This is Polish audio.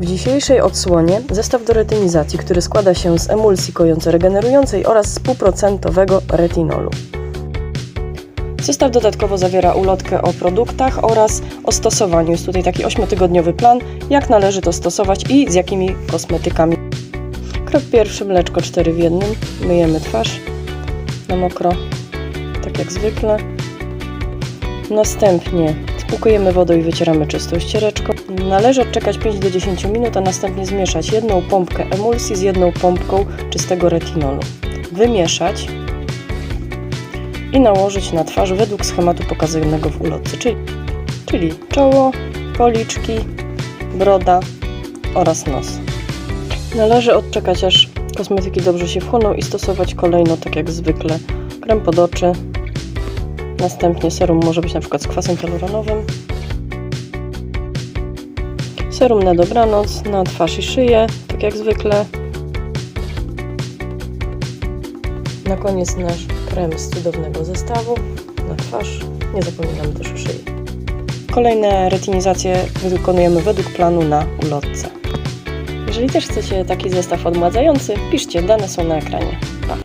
W dzisiejszej odsłonie zestaw do retynizacji, który składa się z emulsji kojąco-regenerującej oraz z półprocentowego retinolu. Zestaw dodatkowo zawiera ulotkę o produktach oraz o stosowaniu. Jest tutaj taki 8-tygodniowy plan, jak należy to stosować i z jakimi kosmetykami. Krok pierwszy, mleczko 4 w jednym. Myjemy twarz na mokro, tak jak zwykle. Następnie spłukujemy wodą i wycieramy czystą ściereczką. Należy odczekać 5 do 10 minut, a następnie zmieszać jedną pompkę emulsji z jedną pompką czystego retinolu. Wymieszać i nałożyć na twarz według schematu pokazanego w ulotce, czyli, czyli czoło, policzki, broda oraz nos. Należy odczekać aż kosmetyki dobrze się wchłoną i stosować kolejno tak jak zwykle. Krem pod oczy, następnie serum może być na przykład z kwasem hialuronowym. Serum na dobranoc, na twarz i szyję, tak jak zwykle. Na koniec nasz krem z cudownego zestawu na twarz. Nie zapominamy też o szyi. Kolejne retynizacje wykonujemy według planu na ulotce. Jeżeli też chcecie taki zestaw odmładzający, piszcie, dane są na ekranie. Pa!